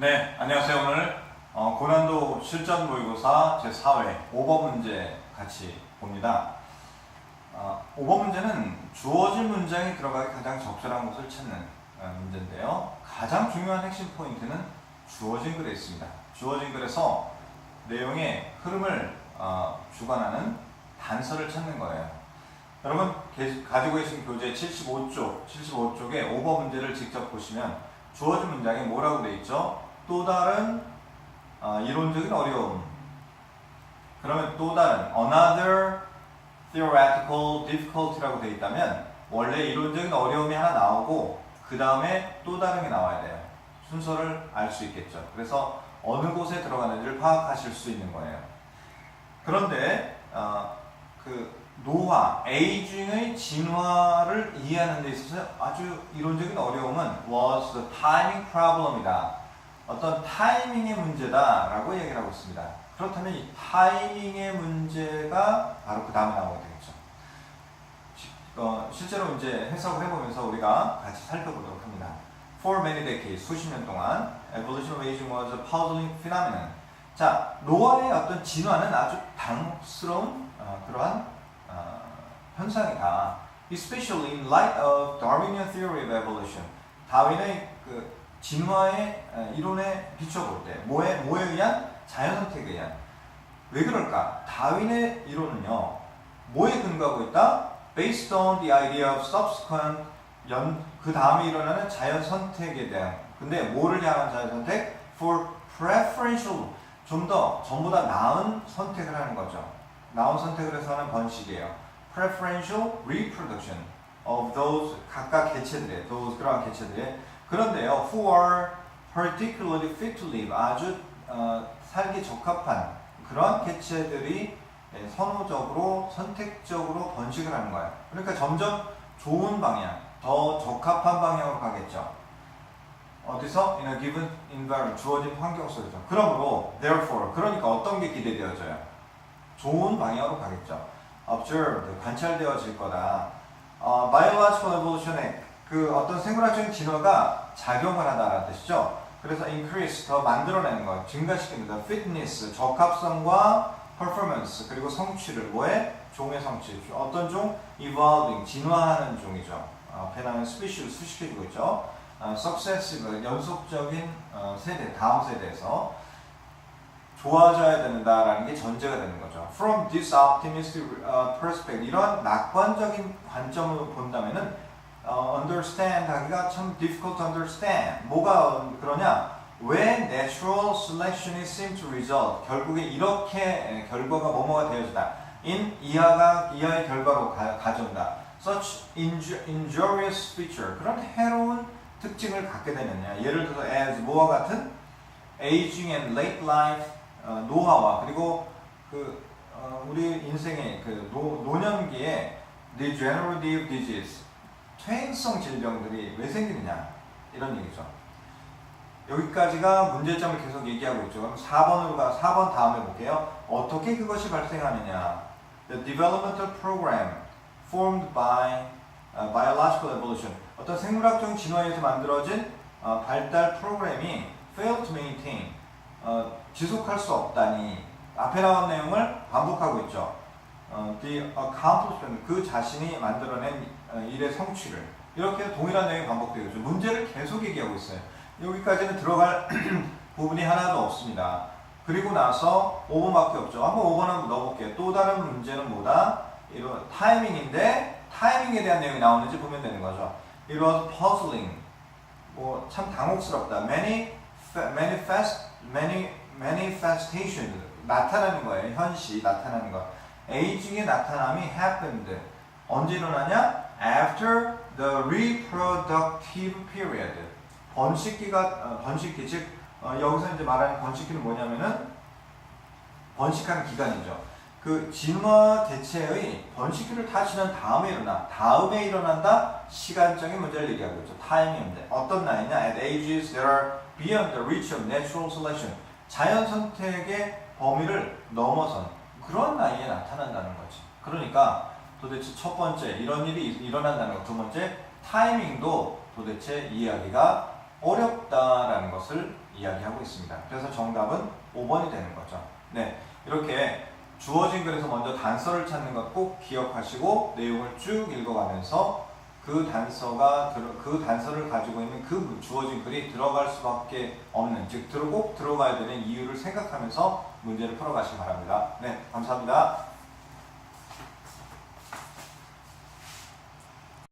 네, 안녕하세요. 오늘 어, 고난도 실전 모의고사 제4회 5번 문제 같이 봅니다. 어, 5번 문제는 주어진 문장이 들어가기 가장 적절한 것을 찾는 어, 문제인데요. 가장 중요한 핵심 포인트는 주어진 글에 있습니다. 주어진 글에서 내용의 흐름을 어, 주관하는 단서를 찾는 거예요. 여러분 게- 가지고 계신 교재 75쪽, 75쪽에 5번 문제를 직접 보시면 주어진 문장에 뭐라고 돼 있죠? 또 다른 어, 이론적인 어려움. 그러면 또 다른 another theoretical difficulty라고 돼 있다면 원래 이론적인 어려움이 하나 나오고 그 다음에 또 다른 게 나와야 돼요. 순서를 알 수 있겠죠. 그래서 어느 곳에 들어가는지를 파악하실 수 있는 거예요. 그런데 어, 그 노화, 에이징의 진화를 이해하는 데 있어서 아주 이론적인 어려움은 was the timing problem이다. 어떤 타이밍의 문제다라고 얘기를 하고 있습니다. 그렇다면 이 타이밍의 문제가 바로 그 다음에 나오게 되겠죠. 시- 어, 실제로 이제 해석을 해보면서 우리가 같이 살펴보도록 합니다. For many decades, 수십 년 동안 evolution of aging was a puzzling phenomenon. 자, 노화의 어떤 진화는 아주 당혹스러운 어, 그러한 어, 현상이다. Especially in light of Darwinian theory of evolution. 다윈의 그 진화의 어, 이론에 비춰볼 때 뭐에 뭐에 의한 자연 선택에 의한 왜 그럴까? 다윈의 이론은요 뭐에 근거하고 있다? Based on the idea of subsequent 연 그 다음에 일어나는 자연 선택에 대한 근데 뭐를 향한 자연 선택? For preferential 좀 더 전보다 나은 선택을 하는 거죠. 나은 선택을 해서 하는 번식이에요. Preferential reproduction of those 각각 개체들의 those 그러한 개체들의 그런데요, who are particularly fit to live 아주 어, 살기 적합한 그런 개체들이 예, 선호적으로 선택적으로 번식을 하는 거예요. 그러니까 점점 좋은 방향, 더 적합한 방향으로 가겠죠. 어디서 in a given environment 주어진 환경 속에서. 그러므로 therefore 그러니까 어떤 게 기대되어져요? 좋은 방향으로 가겠죠. observed 관찰되어질 거다. 어, biological evolution에 그 어떤 생물학적인 진화가 작용을 하다라는 뜻이죠. 그래서 increase 더 만들어내는 거, 증가시킵니다. fitness 적합성과 performance 그리고 성취를 뭐에 종의 성취. 어떤 종? evolving 진화하는 종이죠. 어, 앞에 나는 species 수식해주고 있죠. 어, successive 연속적인 어, 세대 다음 세대에서 좋아져야 된다라는 게 전제가 되는 거죠. From this optimistic uh, perspective, 이런 낙관적인 관점으로 본다면은 어, understand 하기가 참 difficult to understand. 뭐가 그러냐? 왜 natural selection is seem to result? 결국에 이렇게 에, 결과가 뭐뭐가 되어지다. in 이하가 이하의 결과로 가, 가져온다. Such inju, injurious feature 그런 해로운 특징을 갖게 되느냐. 예를 들어서 as 뭐와 같은 aging and late life 어, 노화와 그리고 그 어, 우리 인생의 그 노, 노년기에 degenerative disease 퇴행성 질병들이 왜 생기느냐 이런 얘기죠. 여기까지가 문제점을 계속 얘기하고 있죠. 그럼 4번으로 가 4번 다음에 볼게요. 어떻게 그것이 발생하느냐? The developmental program formed by uh, biological evolution 어떤 생물학적 진화에서 만들어진 어, 발달 프로그램이 fail to maintain 어, 지속할 수 없다니 앞에 나온 내용을 반복하고 있죠. 어, the accomplishment 그 자신이 만들어낸 어, 일의 성취를 이렇게 동일한 내용이 반복되고 있죠. 문제를 계속 얘기하고 있어요. 여기까지는 들어갈 부분이 하나도 없습니다. 그리고 나서 5번밖에 없죠. 한번 5번 한번 넣어볼게요. 또 다른 문제는 뭐다? 이런 타이밍인데 타이밍에 대한 내용이 나오는지 보면 되는 거죠. It was puzzling. 뭐 참 당혹스럽다. Many manifest many manifestation 나타나는 거예요. 현시 나타나는 거. 에이징의 나타남이 happened. 언제 일어나냐? After the reproductive period. 번식기가 어, 번식기 즉 어, 여기서 이제 말하는 번식기는 뭐냐면은 번식하는 기간이죠. 그 진화 대체의 번식기를 다 지난 다음에 일어나 다음에 일어난다 시간적인 문제를 얘기하고 있죠. 타이밍 문제. 어떤 나이냐? At ages that are beyond the reach of natural selection. 자연 선택의 범위를 넘어선 그런 나이에 나타난다는 거지. 그러니까 도대체 첫 번째 이런 일이 일어난다는 것. 두 번째 타이밍도 도대체 이해하기가 어렵다라는 것을 이야기하고 있습니다. 그래서 정답은 5번이 되는 거죠. 네, 이렇게 주어진 글에서 먼저 단서를 찾는 것 꼭 기억하시고 내용을 쭉 읽어가면서 그 단서가 그 단서를 가지고 있는 그 주어진 글이 들어갈 수밖에 없는 즉 들어 꼭 들어가야 되는 이유를 생각하면서 문제를 풀어가시기 바랍니다. 네, 감사합니다.